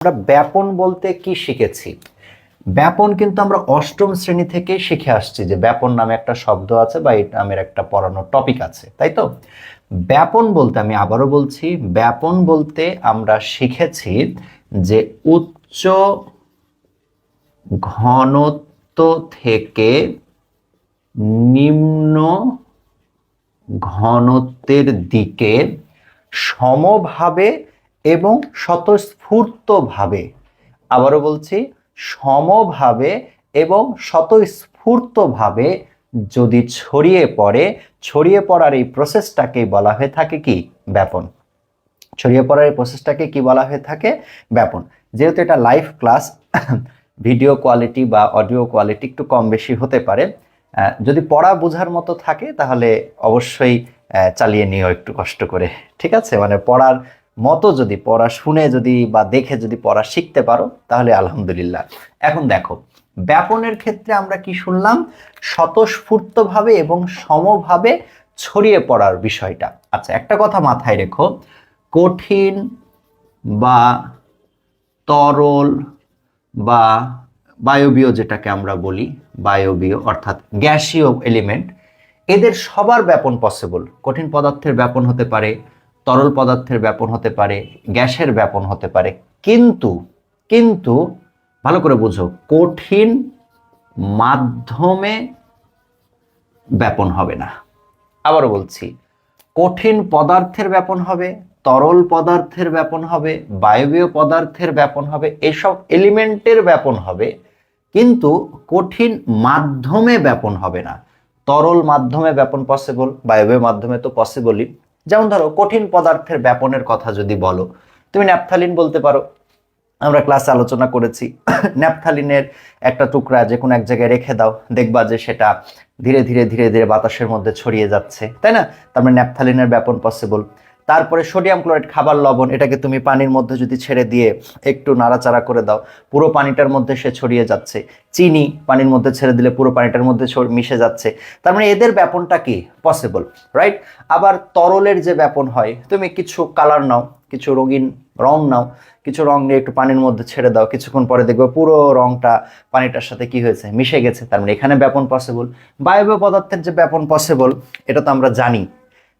আমরা ব্যাপন বলতে কি শিখেছি? ব্যাপন কিন্তু আমরা অষ্টম শ্রেণি থেকে শিখে আসছি যে ব্যাপন নামে একটা শব্দ আছে বা এই নামের একটা পড়ানোর টপিক আছে, তাই তো? ব্যাপন বলতে আমি আবারও বলছি, ব্যাপন বলতে আমরা শিখেছি যে উচ্চ ঘনত্ব থেকে নিম্ন ঘনত্বের দিকে সমভাবে এবং স্বতঃস্ফূর্তভাবে, আবারও বলছি, সমভাবে এবং স্বতঃস্ফূর্তভাবে যদি ছড়িয়ে পড়ে, ছড়িয়ে পড়ার এই প্রসেসটাকেই বলা হয়ে থাকে কি? ব্যাপন। ছড়িয়ে পড়ার এই প্রসেসটাকে কি বলা হয়ে থাকে? ব্যাপন। যেহেতু এটা লাইভ ক্লাস ভিডিও কোয়ালিটি বা অডিও কোয়ালিটি একটু কম বেশি হতে পারে যদি পড়া বোঝার মতো থাকে, তাহলে অবশ্যই চালিয়ে নিও একটু কষ্ট করে। ঠিক আছে? মানে পড়ার মতো যদি পড়া শুনে যদি বা দেখে যদি পড়া শিখতে পারো, তাহলে আলহামদুলিল্লাহ। এখন দেখো, ব্যাপনের ক্ষেত্রে আমরা কি শুনলাম? স্বতঃস্ফূর্তভাবে এবং সমভাবে ছড়িয়ে পড়ার বিষয়টা। আচ্ছা একটা কথা মাথায় রেখো, কঠিন বা তরল বা বায়বীয় যেটাকে আমরা বলি, বায়বীয় অর্থাৎ গ্যাসীয় এলিমেন্ট এদের সবার ব্যাপন পসিবল কঠিন পদার্থের ব্যাপন হতে পারে তরল পদার্থের ব্যাপন হতে পারে, গ্যাসের ব্যাপন হতে পারে। কিন্তু কিন্তু, ভালো করে বুঝো, কঠিন মাধ্যমে ব্যাপন হবে না। আবারও বলছি, কঠিন পদার্থের ব্যাপন হবে, তরল পদার্থের ব্যাপন হবে, বায়বীয় পদার্থের ব্যাপন হবে, এসব এলিমেন্টের ব্যাপন হবে, কিন্তু কঠিন মাধ্যমে ব্যাপন হবে না। তরল মাধ্যমে ব্যাপন পসিবল বায়বীয় মাধ্যমে তো পসিবলই যেমন ধরো, কঠিন পদার্থের ব্যাপনের কথা যদি বলো, তুমি ন্যাপথালিন বলতে পারো। আমরা ক্লাসে আলোচনা করেছি। ন্যাপথালিনের একটা টুকরা যে কোনো এক জায়গায় রেখে দাও, দেখবা যে সেটা ধীরে ধীরে ধীরে ধীরে বাতাসের মধ্যে ছড়িয়ে যাচ্ছে। তাই না? তার মানে ন্যাপথালিনের ব্যাপন পসিবল তারপরে সোডিয়াম ক্লোরাইড খাবার লবণ, এটাকে তুমি পানির মধ্যে যদি ছেড়ে দিয়ে একটু নাড়াচাড়া করে দাও, পুরো পানিটার মধ্যে সে ছড়িয়ে যাচ্ছে। চিনি পানির মধ্যে ছেড়ে দিলে পুরো পানিটার মধ্যে মিশে যাচ্ছে। তার মানে এদের ব্যাপনটা কি? পসিবল রাইট আবার তরলের যে ব্যাপন হয়, তুমি কিছু কালার নাও, কিছু রঙিন রং নাও, কিছু রং নিয়ে একটু পানির মধ্যে ছেড়ে দাও, কিছুক্ষণ পরে দেখবে পুরো রংটা পানিটার সাথে কি হয়েছে? মিশে গেছে। তার মানে এখানে ব্যাপন পসিবল বায়বীয় পদার্থের যে ব্যাপন পসিবল এটা তো আমরা জানি।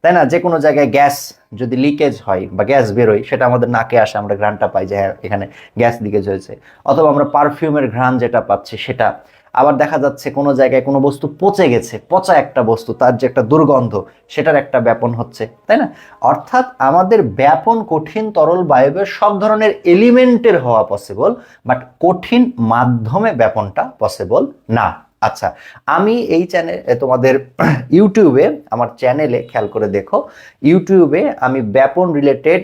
তাই না? যে কোনো জায়গায় গ্যাস যদি লিকেজ হয় বা গ্যাস বেরোয়, সেটা আমাদের নাকে আসে, আমরা ঘ্রাণটা পাই যে হ্যাঁ এখানে গ্যাস লিকেজ হয়েছে। অথবা আমরা পারফিউমের ঘ্রাণ যেটা পাচ্ছি সেটা। আবার দেখা যাচ্ছে কোনো জায়গায় কোনো বস্তু পচে গেছে, পচা একটা বস্তু, তার যে একটা দুর্গন্ধ, সেটার একটা ব্যাপন হচ্ছে, তাই না? অর্থাৎ আমাদের ব্যাপন কঠিন তরল বায়বীয় সব ধরনের এলিমেন্টের হওয়া পসিবল বাট কঠিন মাধ্যমে ব্যাপনটা পসিবল না। আচ্ছা আমি এই চ্যানেল তোমাদের ইউটিউবে, আমার চ্যানেলে খেয়াল করে দেখো, ইউটিউবে আমি ব্যাপন রিলেটেড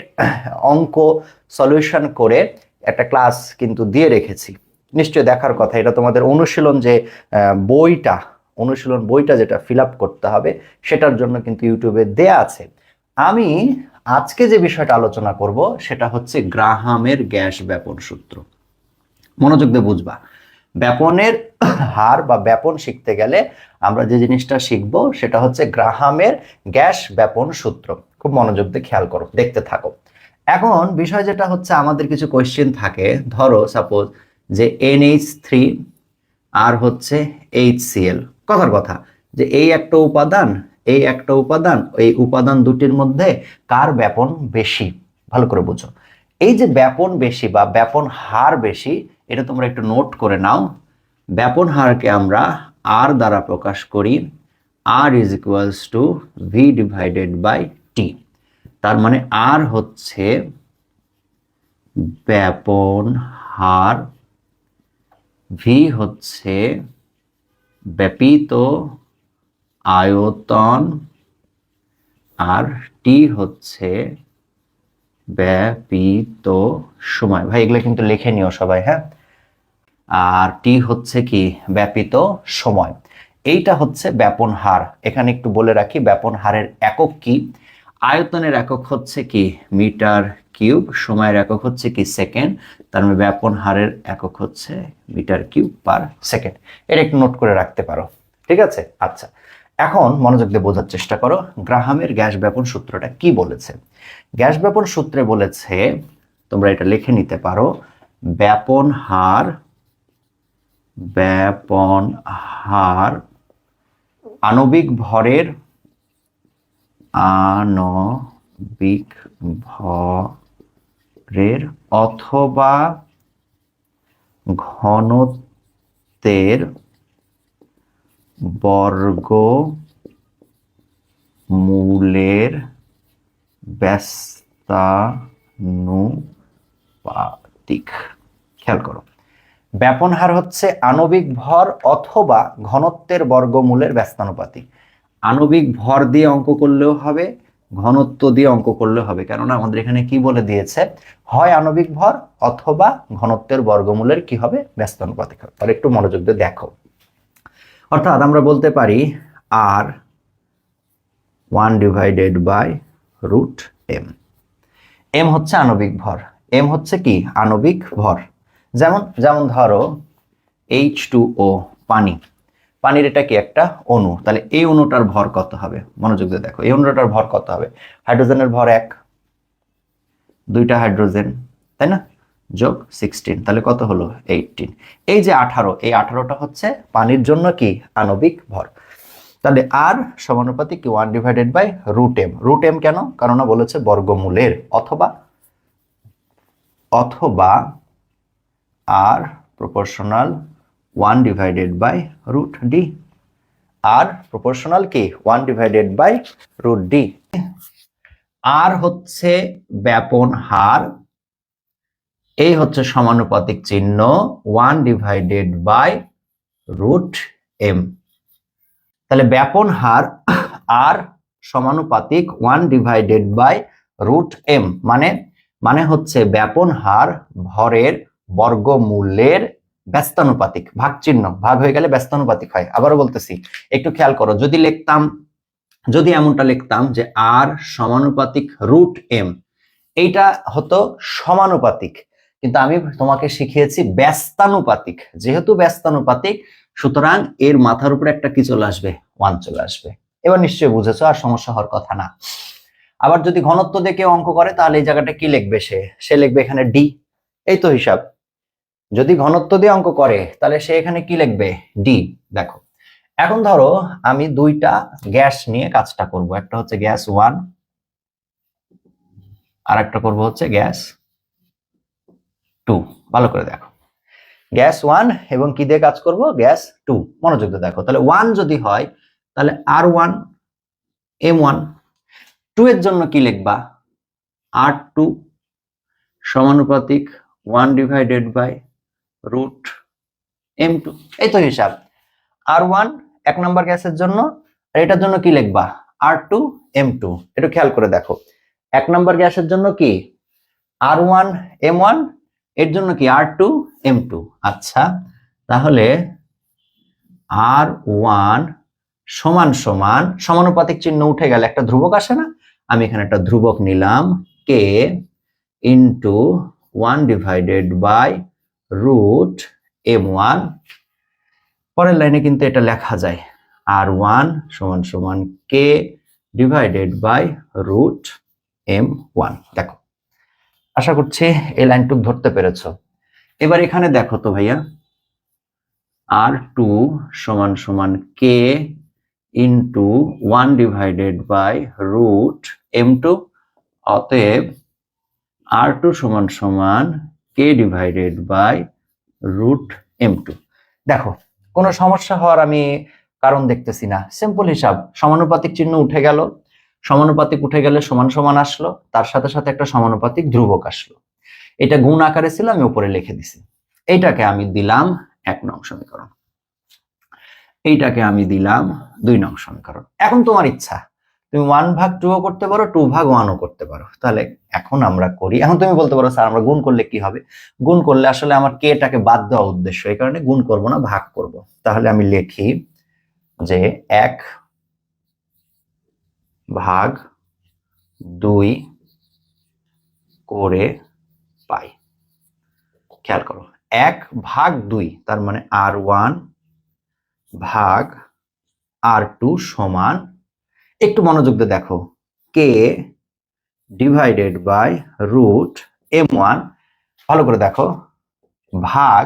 অঙ্ক সলিউশন করে একটা ক্লাস কিন্তু দিয়ে রেখেছি। নিশ্চয়ই দেখার কথা, এটা তোমাদের অনুশীলন যে বইটা, অনুশীলন বইটা যেটা ফিল করতে হবে, সেটার জন্য কিন্তু ইউটিউবে দেয়া আছে। আমি আজকে যে বিষয়টা আলোচনা করব, সেটা হচ্ছে গ্রাহামের গ্যাস ব্যাপন সূত্র। মনোযোগ দিয়ে বুঝবা। ব্যাপনের হার বা ব্যাপন শিখতে গেলে আমরা যে জিনিসটা শিখব সেটা হচ্ছে গ্রাহামের গ্যাস ব্যাপন সূত্র। খুব মনোযোগ দিয়ে খেয়াল করো, দেখতে থাকো। এখন বিষয় যেটা হচ্ছে, আমাদের কিছু কোয়েশ্চেন থাকে। ধরো সাপোজ যে এনএইচ থ্রি আর হচ্ছে এইচ সিএল কথার কথা, যে এই একটা উপাদান, এই একটা উপাদান, এই উপাদান দুটির মধ্যে কার ব্যাপন বেশি? ভালো করে বুঝো। এই যে ব্যাপন বেশি বা ব্যাপন হার বেশি এটা তোমরা একটু নোট করে নাও। ব্যাপন হারকে আমরা আর দ্বারা প্রকাশ করি। R is equals to V divided by T তার মানে আর হচ্ছে ব্যাপন হার ভি হচ্ছে ব্যাপিত আয়তন, আর টি হচ্ছে ব্যাপিত সময়। ভাই, এগুলো কিন্তু লিখে নিও সবাই হ্যাঁ? আর টি হচ্ছে কি ব্যাপিত সময়। এইটা হচ্ছে ব্যাপন হার। এখানে একটু বলে রাখি, ব্যাপন হারের একক কি? আয়তনের একক হচ্ছে কি মিটার কিউব, সময়ের একক হচ্ছে কি সেকেন্ড। তার মানে ব্যাপন হারের একক হচ্ছে মিটার কিউব পার সেকেন্ড। এটা একটু নোট করে রাখতে পারো। ঠিক আছে? আচ্ছা। এখন মনোযোগ দিয়ে বোঝার চেষ্টা করো, গ্রাহামের গ্যাস ব্যাপন সূত্রটা কি বলেছে? গ্যাস ব্যাপন সূত্রে বলেছে, তোমরা এটা লিখে নিতে পারো, ব্যাপন হার ব্যাপন হার। আণবিক ভরের আণবিক ভরের অথবা ঘনত্বের বর্গ মূলের ব্যস্তানুপাতিক। খেয়াল করো। ব্যাপন হার হচ্ছে আণবিক ভর অথবা ঘনত্বের বর্গমূলের ব্যস্তানুপাতিক। আণবিক ভর দিয়ে অঙ্ক করলেও হবে, ঘনত্ব দিয়ে অঙ্ক করলেও হবে। কেননা আমাদের এখানে কি বলে দিয়েছে? হয় আণবিক ভর অথবা ঘনত্বের বর্গমূলের কি হবে? ব্যস্তানুপাতিক হবে। আর একটু মনোযোগ দিয়ে দেখো। অর্থাৎ আমরা বলতে পারি R one divided by root M M হচ্ছে আণবিক ভর। এম হচ্ছে কি? আণবিক ভর। যেমন যেমন ধরো এইচ টু ও পানি। পানির এটা কি একটা অণু? তাহলে এই অণুটার ভর কত হবে? মনোযোগ দিয়ে দেখো, এই অণুটার ভর কত হবে? হাইড্রোজেনের ভর এক, দুইটা হাইড্রোজেন, তাই না? যোগ সিক্সটিন তাহলে কত হলো? এইটিন এই যে আঠারো, এই আঠারোটা হচ্ছে পানির জন্য কি? আণবিক ভর। তাহলে আর সমানুপাতিক কি one divided by root M root M কেন? কারণ বলেছে বর্গমূলের, অথবা অথবা R proportional one divided by root D R proportional কি? One divided by root D R হচ্ছে ব্যাপন হার। এই হচ্ছে সমানুপাতিক চিহ্ন one divided by root M তাহলে ব্যাপন হার আর সমানুপাতিক one divided by root M মানে মানে হচ্ছে ব্যাপন হার ভরের বর্গমূলের ব্যস্তানুপাতিক ভাগ চিহ্ন ভাগ হয়ে গেলে ব্যস্তানুপাতিক হয়। আবারও বলতেছি, একটু খেয়াল করো, যদি লিখতাম, যদি এমনটা লিখতাম যে আর সমানুপাতিক রুট এম, এইটা হতো সমানুপাতিক। কিন্তু আমি তোমাকে শিখিয়েছি ব্যস্তানুপাতিক। যেহেতু ব্যস্তানুপাতিক, সুতরাং এর মাথার উপরে একটা কি চলে আসবে? ওয়ান চলে আসবে। এবার নিশ্চয়ই বুঝেছ, আর সমস্যা হওয়ার কথা না। আবার যদি ঘনত্ব দেখে অঙ্ক করে, তাহলে এই জায়গাটা কি লিখবে সে? সে লিখবে এখানে ডি এই তো হিসাব। যদি ঘনত্ব দিয়ে অঙ্ক করে, তাহলে সে এখানে কি লিখবে? ডি দেখো। এখন ধরো আমি দুইটা গ্যাস নিয়ে কাজটা করব। একটা হচ্ছে গ্যাস ওয়ান আর একটা করব হচ্ছে গ্যাস টু। ভালো করে দেখো। গ্যাস ওয়ান এবং কি দিয়ে কাজ করব? Gas two. মনোযোগ দিয়ে দেখো। তাহলে ওয়ান যদি হয়, তাহলে R one, M one. Two এর জন্য কি লিখবা? আর টু সমানুপাতিক one divided by root M two এই তো হিসাব। আর ওয়ান এক নম্বর গ্যাসের জন্য, আর এটার জন্য কি লিখবা? আর টু এম টু একটু খেয়াল করে দেখো। এক নম্বর গ্যাসের জন্য কি? আর ওয়ান এম ওয়ানের জন্য কি? আর টু এম টু আচ্ছা তাহলে আর ওয়ান সমান সমান, সমানুপাতিক চিহ্ন উঠে গেলে একটা ধ্রুবক আসে না? আমি এখানে একটা ধ্রুবক নিলাম K into one divided by root M one পরের লাইনে কিন্তু এটা লেখা যায় আর ওয়ান সমান সমান K divided by root M one দেখো, আশা করছি এই লাইনটুক ধরতে পেরেছ। এবার এখানে দেখো তো ভাইয়া আর টু সমান সমান K into one divided by root M two অতএব আর টু সমান সমান K divided by root M two দেখো, কোনো সমস্যা হওয়ার আমি কারণ দেখতেছি না। সিম্পল হিসাব, সমানুপাতিক চিহ্ন উঠে গেল। সমানুপাতিক উঠে গেলে সমান সমান আসলো, তার সাথে সাথে একটা সমানুপাতিক ধ্রুবক আসলো। এটা গুণ আকারে ছিল, আমি উপরে লিখে দিছি। এইটাকে আমি দিলাম এক নং সমীকরণ। এইটাকে আমি দিলাম দুই নং সমীকরণ। এখন তোমার ইচ্ছা তুমি ওয়ান ভাগ টু ও করতে পারো টু ভাগ ওয়ানও করতে পারো। তাহলে এখন আমরা করি, এখন তুমি বলতে পারো, স্যার, আমরা গুণ করলে কি হবে? গুণ করলে আসলে আমার কেটাকে বাদ দেওয়া উদ্দেশ্য, এই কারণে গুণ করব না, ভাগ করব। তাহলে আমি লিখি যে এক ভাগ দুই করে পাই। খেয়াল করো, এক ভাগ দুই, তার মানে আর ওয়ান ভাগ আর টু সমান একটু মনোযোগ দিয়ে দেখো। K divided by root M one ভালো করে দেখো। ভাগ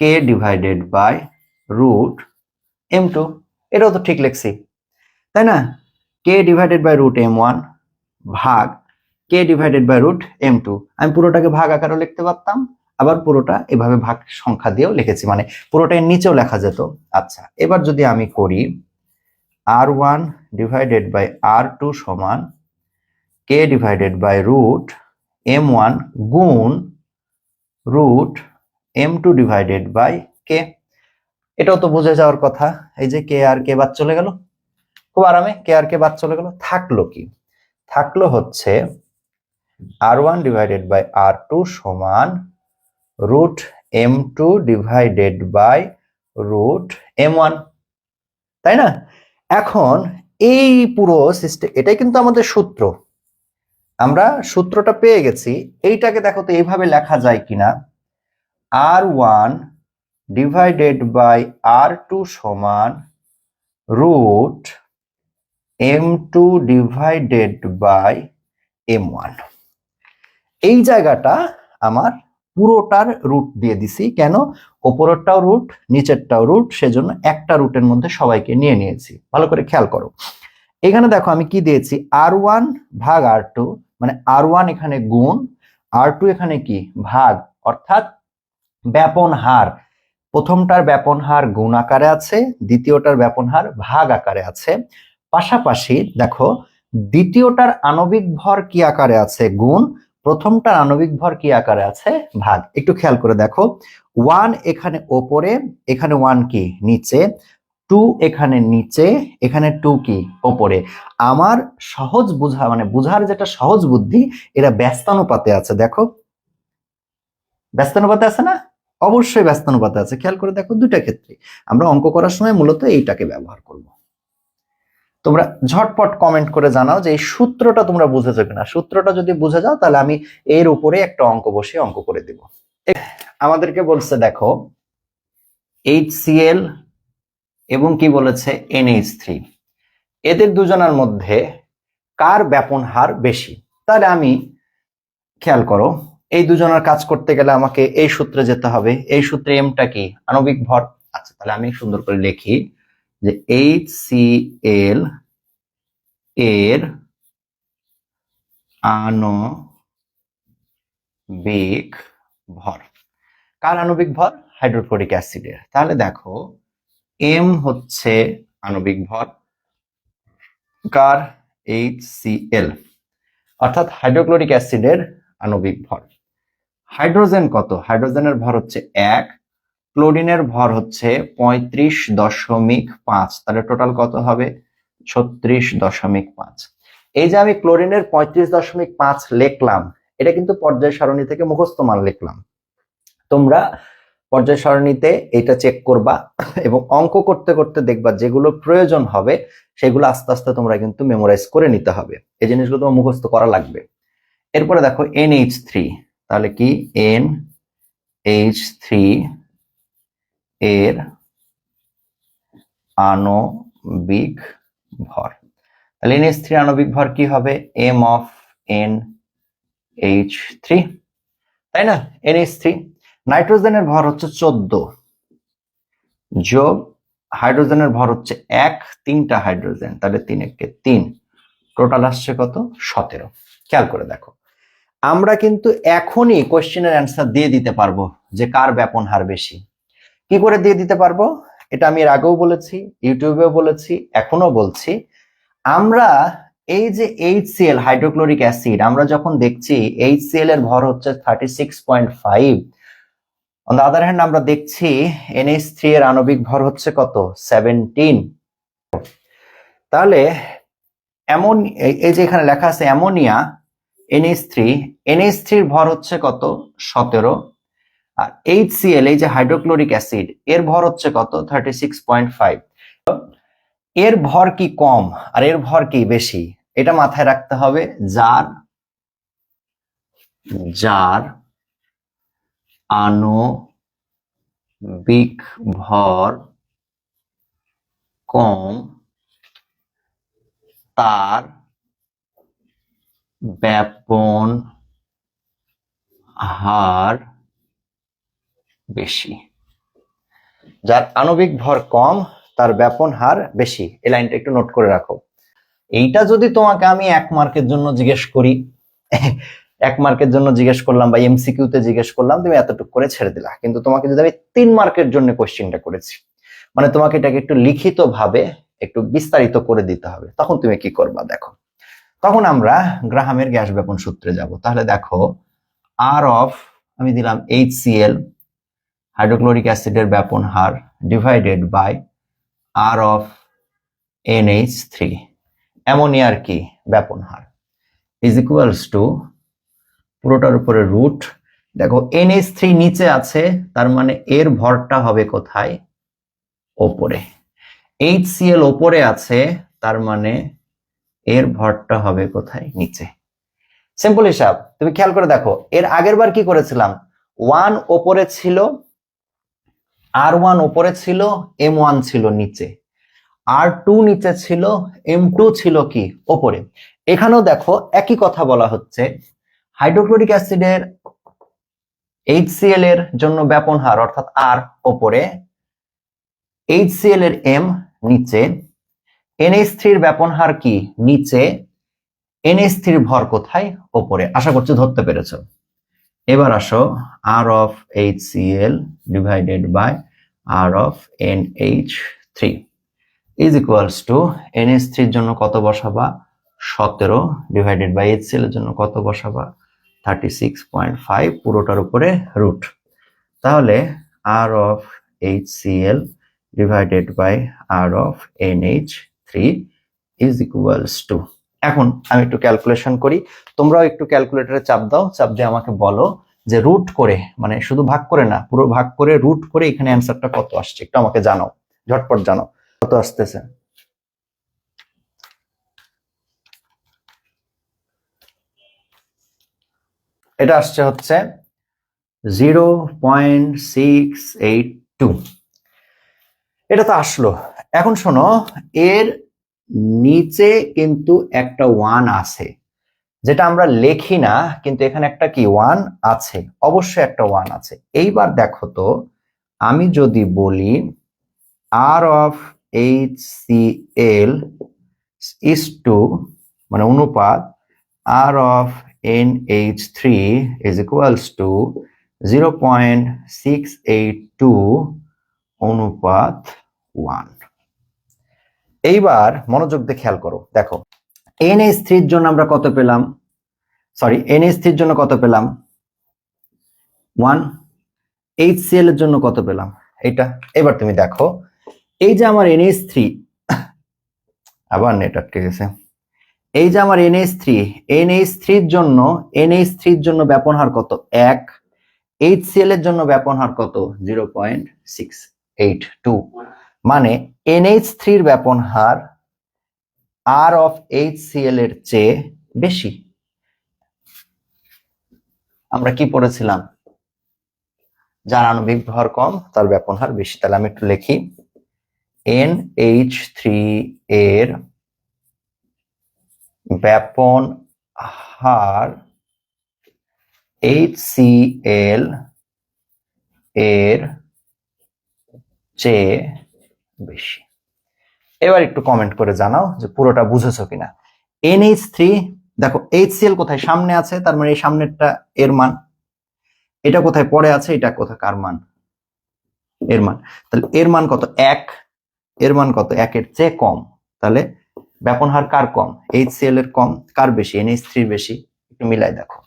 K divided by root M two এটাও তো ঠিক লিখছি। তাই না? K divided by root M one ভাগ K divided by root M two আমি পুরোটাকে ভাগ আকারেও লিখতে পারতাম, আবার পুরোটা এভাবে ভাগ সংখ্যা দিয়েও লিখেছি। মানে পুরোটা এর নিচেও লেখা যেত। আচ্ছা এবার যদি আমি করি R one divided by R two সমান K divided by root M one গুণ root M two divided by K এটাও তো বুঝে যাওয়ার কথা, এই যে কে আর কে বাদ চলে গেল। খুব আরামে কে আর কে বাদ চলে গেল। থাকল কি? থাকল হচ্ছে R one divided by R two সমান root M two divided by root M one তাই না? এখন এই পুরো সিস্টেম এটাই কিন্তু আমাদের সূত্র। আমরা সূত্রটা পেয়ে গেছি, এইটাকে দেখো তো এইভাবে লেখা যায় কিনা। R one divided by R two সমান root M two divided by M one এই জায়গাটা আমার পুরোটার রুট দিয়ে দিছি। কেন? ওপরেরটাও রুট নিচেরটাও রুট সেজন্য একটা রুটের মধ্যে সবাইকে নিয়ে নিয়েছি। ভালো করে খেয়াল করো। এখানে দেখো আমি কি দিয়েছি? আর ওয়ান ভাগ আর টু মানে আর ওয়ান এখানে গুণ আর টু এখানে কি? ভাগ। অর্থাৎ ব্যাপন হার। প্রথমটার ব্যাপন হার গুণ আকারে আছে, দ্বিতীয়টার ব্যাপন হার ভাগ আকারে আছে। পাশাপাশি দেখো, দ্বিতীয়টার আণবিক ভর কি আকারে আছে? গুণ। প্রথমটার আণবিক ভর কি আকারে আছে? ভাগ। একটু খেয়াল করে দেখো। ওয়ান এখানে ওপরে, এখানে ওয়ান কি? নিচে। টু এখানে নিচে, এখানে টু কি? ওপরে। আমার সহজ বুঝা মানে বুঝার যেটা সহজ বুদ্ধি, এরা ব্যস্তানুপাতে আছে, দেখো। ব্যস্তানুপাতে আছে না? অবশ্যই ব্যস্তানুপাতে আছে। খেয়াল করে দেখো দুইটা ক্ষেত্রে। আমরা অঙ্ক করার সময় মূলত এইটাকে ব্যবহার করব। তোমরা ঝটপট কমেন্ট করে জানাও যে এই সূত্রটা তোমরা বুঝেছ কিনা। সূত্রটা যদি বুঝে যাও, তাহলে আমি এর উপরে একটা অঙ্ক বসে অঙ্ক করে দিব। আমাদেরকে বলছে, দেখো এইচ এবং কি বলেছে? এনএইচ থ্রি এদের দুজনের মধ্যে কার ব্যাপন হার বেশি? তাহলে আমি খেয়াল করো, এই দুজনের কাজ করতে গেলে আমাকে এই সূত্রে যেতে হবে। এই সূত্রে এমটা কি? আণবিক ভর আচ্ছা তাহলে আমি সুন্দর করে লিখি। যে এইচ সি এল এর আণবিক ভর। কার আণবিক ভর? হাইড্রোক্লোরিক অ্যাসিডের তাহলে দেখো এম হচ্ছে আণবিক ভর, কার? এইচ সি এল অর্থাৎ হাইড্রোক্লোরিক অ্যাসিডের আণবিক ভর। হাইড্রোজেন কত? হাইড্রোজেনের ভর হচ্ছে এক ক্লোরিনের ভর হচ্ছে পঁয়ত্রিশ দশমিক পাঁচ। তাহলে টোটাল কত হবে? ছত্রিশ দশমিক পাঁচ। এই যে আমি ক্লোরিনের পঁয়ত্রিশ দশমিক পাঁচ লিখলাম, এটা কিন্তু পর্যায় সারণী থেকে মুখস্থ মান লিখলাম। তোমরা পর্যায় সারণীতে এটা চেক করবা এবং অঙ্ক করতে করতে দেখবা যেগুলো প্রয়োজন হবে, সেগুলো আস্তে আস্তে তোমরা কিন্তু মেমোরাইজ করে নিতে হবে। এই জিনিসগুলো তোমার মুখস্থ করা লাগবে। এরপরে দেখো এন এইচ থ্রি তাহলে কি? এন এইচ থ্রি এর আণবিক ভর। তাহলে এন এইচ থ্রি আণবিক ভর কি হবে? M of N H three তাই না? এন এইচ থ্রি নাইট্রোজেনের ভর হচ্ছে চোদ্দ। যোগ হাইড্রোজেনের ভর হচ্ছে এক, তিনটা হাইড্রোজেন। তাহলে তিন একে তিন। টোটাল আসছে কত? সতেরো। খেয়াল করে দেখো। আমরা কিন্তু এখনই কোশ্চেনের অ্যান্সার দিয়ে দিতে পারব যে কার ব্যাপন হার বেশি। কি করে দিয়ে দিতে পারব? এটা আমি এর আগেও বলেছি, ইউটিউবেও বলেছি এখনও বলছি। আমরা এই যে এইচসিএল হাইড্রোক্লোরিক অ্যাসিড আমরা যখন দেখছি এইচসিএল এর ভর হচ্ছে thirty six point five on the other hand আমরা দেখছি এনএইচ থ্রি এর আণবিক ভর হচ্ছে কত? সেভেন্টিন তাহলে এমন, এই যে এখানে লেখা আছে অ্যামোনিয়া এনএইচ থ্রি এনএইচ থ্রির ভর হচ্ছে কত? সতেরো। আর এইচ সিএল এই যে হাইড্রোক্লোরিক অ্যাসিড এর ভর হচ্ছে কত? থার্টি সিক্স পয়েন্ট ফাইভ এর ভর কি কম আর এর ভর কি বেশি? এটা মাথায় রাখতে হবে, যার যার আণবিক ভর কম, তার ব্যাপন হার বেশি। যার আণবিক ভর কম, তার ব্যাপন হার বেশি। এই লাইনটা একটু নোট করে রাখো। এইটা যদি তোমাকে আমি এক মার্কের জন্য জিজ্ঞেস করি, এক মার্কের জন্য জিজ্ঞেস করলাম বা এমসিকিউ তে জিজ্ঞেস করলাম, তুমি এতটুকু করে ছেড়ে দিলা। কিন্তু তোমাকে যদি আমি তিন মার্কের জন্য কোশ্চেনটা করেছি মানে তোমাকে এটাকে একটু লিখিত ভাবে একটু বিস্তারিত করে দিতে হবে, তখন তুমি কি করবা দেখো। তখন আমরা গ্রাহামের গ্যাস ব্যাপন সূত্রে যাব। তাহলে দেখো আর অফ আমি দিলাম এইচ সিএল হাইড্রোক্লোরিক অ্যাসিডের ব্যাপন হার divided by R of NH three অ্যামোনিয়ার কি ব্যাপন হার ইজ ইকুয়ালস টু পুরোটার উপরে রুট দেখো এনএইচ থ্রি নিচে আছে, তার মানে এর ভরটা হবে কোথায়? ওপরে। এইচ সিএল ওপরে আছে, তার মানে এর ভরটা হবে কোথায়? নিচে। সিম্পল হিসাব, তুমি খেয়াল করে দেখো, এর আগের বার কি করেছিলাম? ওয়ান ওপরে ছিল আর ওয়ান ওপরে ছিল এম ওয়ান ছিল নিচে। আর টু নিচে ছিল এম টু ছিল কি? ওপরে। এখানেও দেখো একই কথা বলা হচ্ছে। হাইড্রোক্লোরিক অ্যাসিডের এইচসিএল এর জন্য ব্যাপন হার, অর্থাৎ আর ওপরে। এইচসিএল এর এম নিচে। এনএইচ থ্রির ব্যাপন হার কি? নিচে। এনএইচ থ্রির ভর কোথায়? ওপরে। আশা করছি ধরতে পেরেছ। এবার আসো R of H C L divided by R of N H three is equals to NH থ্রির জন্য কত বসাবা? সতেরো ডিভাইডেড বাই এইচ সিএল এর জন্য কত বসাবা? থার্টি সিক্স পয়েন্ট ফাইভ পুরোটার উপরে রুট তাহলে R of H Cl divided by R of N H three is equals to এখন আমি একটু ক্যালকুলেশন করি। তোমরাও একটু ক্যালকুলেটরে চাপ দাও, চাপ দিয়ে আমাকে বলো যে রুট করে মানে শুধু ভাগ করে না, পুরো ভাগ করে রুট করে এখানে অ্যান্সারটা কত আসছে, একটু আমাকে জানাও, ঝটপট জানাও, কত আসতেছে। এটা আসছে হচ্ছে zero point six eight two এটা তো আসলো। এখন শোনো, এর নিচে কিন্তু একটা ওয়ান আছে। যেটা আমরা লেখি না, কিন্তু এখানে একটা কি? ওয়ান আছে। অবশ্যই একটা ওয়ান আছে। এইবার দেখো তো, আমি যদি বলি R of H C L is to মানে অনুপাত R of N H three is equals to zero point six eight two অনুপাত ওয়ান এইবার মনোযোগ দিয়ে খেয়াল করো, দেখো। এন এইচ থ্রির জন্য আমরা কত পেলাম? সরি এন এইচ থ্রির জন্য কত পেলাম? ওয়ান এইচ সি এর জন্য কত পেলাম? এটা এবার তুমি দেখো, এই যে আমার এন এইচ থ্রি আবার নেট আটকে গেছে। এই যে আমার N H three N H থ্রির জন্য, এন এইচ থ্রির জন্য ব্যাপন হার কত? এক। এইচ সি এর জন্য ব্যাপন হার কত? Zero point six eight two মানে এনএইচ থ্রির ব্যাপন হার আর অফ এইচ সিএল এর চেয়ে বেশি। আমরা কি পড়েছিলাম? যার আণবিক ভর কম, তার ব্যাপন হার বেশি। তাহলে আমি একটু লিখি। এন এইচ থ্রি এর ব্যাপন হার এইচ সি এল এর চেয়ে বেশি। এবার একটু কমেন্ট করে জানাও যে পুরোটা বুঝেছ কিনা। এনএইচ থ্রি দেখো এইচসিএল কোথায় সামনে আছে, তার মানে এই সামনেরটা এর মান। এটা কোথায় পরে আছে, এটা কোথায় কার মান? এর মান। তাহলে এর মান কত? এক। এর মান কত? একের চেয়ে কম। তাহলে ব্যাপন হার কার কম? এইচসিএল এর কম। কার বেশি? এনএইচ থ্রির বেশি। একটু মিলাই দেখো।